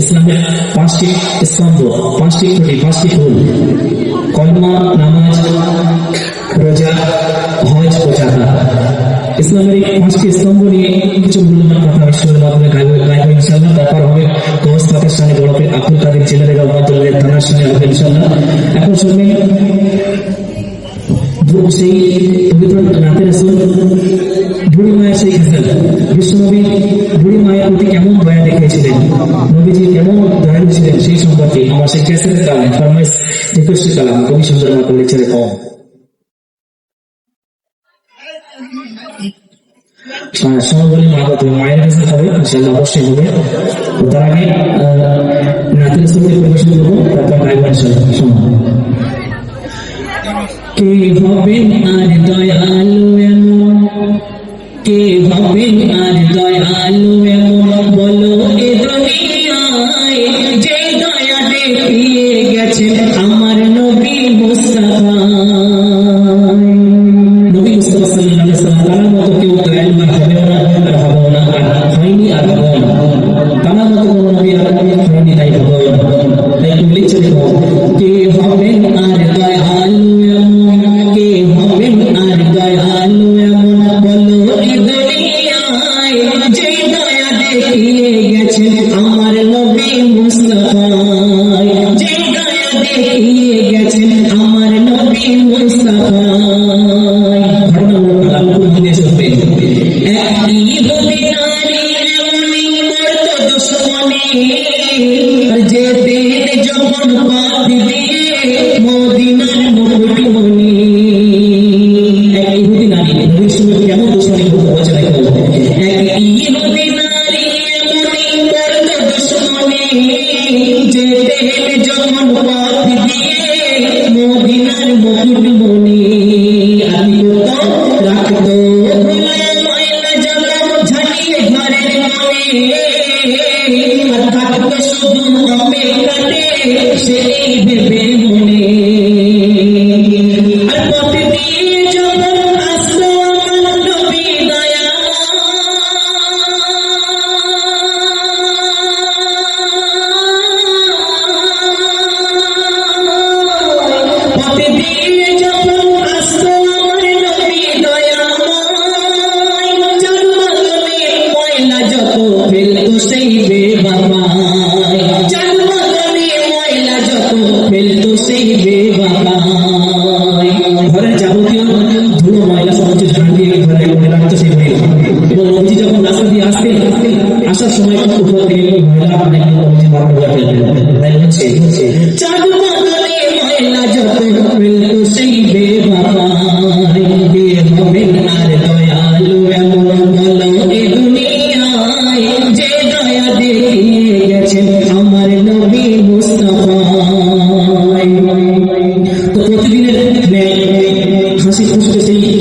ইসলামের পাঁচটি স্তম্ভ, পাঁচটি খুঁটি পাঁচটি ফুল। কলমা নামাজ, রোজা, হজ ও জাকাত ইসলামের এই পাঁচটি স্তম্ভ নিয়ে কিছু মূল্যবান কথা ঈশ্বরের মাধ্যমে গাইবে ইনশাল্লাহ তারপর হবে দোষ পাকিস্তানি বড়কে আব্দুল কাদের জেলারে রহমতুল্লাহ সঙ্গে হবে ইনশাল্লাহ এখন শুনবেন সেই পবিত্র রাতের রসুল বুড়ি মায়ের সেই ঘাসাল বিশ্বনবী বুড়ি মায়ের প্রতি কেমন দয়া দেখিয়েছিলেন? নবীজি কেমন দয়ালু ছিলেন সেই সম্পর্কে? আমার সেই ক্যাসেট কালাম ফরমাইশ একুশটি কালাম কবি সুন্দর মতো লিখছে কম। সমাবলী মা মায়ের কাছে হবে ইনশাল্লাহ অবশ্যই হবে। তার আগে রাতের রসুলকে পরিবেশন করব, তারপর গাইব ইনশাল্লাহ শোনো কে হবেন আর দয়ালু এমন? কে হবেন আর দয়ালু এমন? ফেলতো সেই বেবাবাই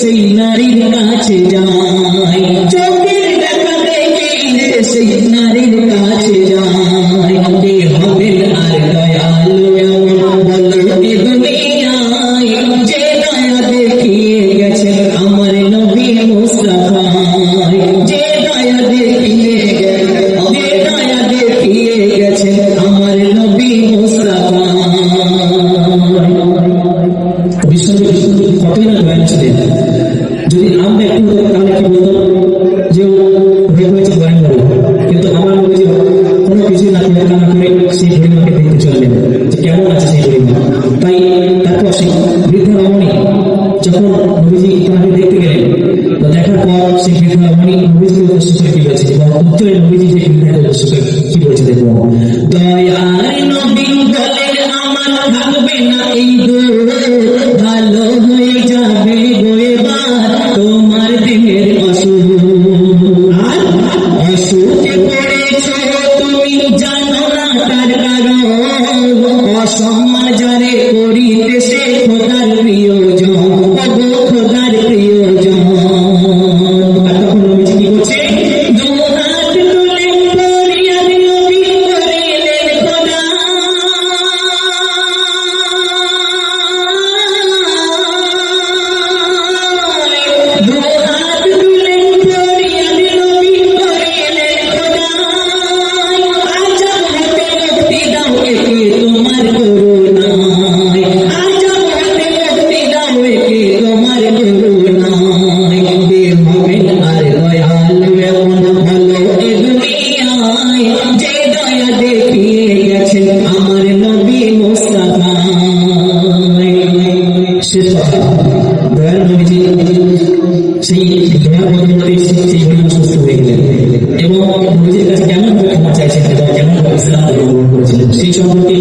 সেই নারীর কাছে যান প্রিয় সেই দয়া সেই পরিমাণ সুস্থ হয়ে গেলেন এবং নবীজির কাছে কেমন ক্ষমা চাইছেন এবং কেমন ইসলাম গ্রহণ করেছিলেন সেই সম্পর্কে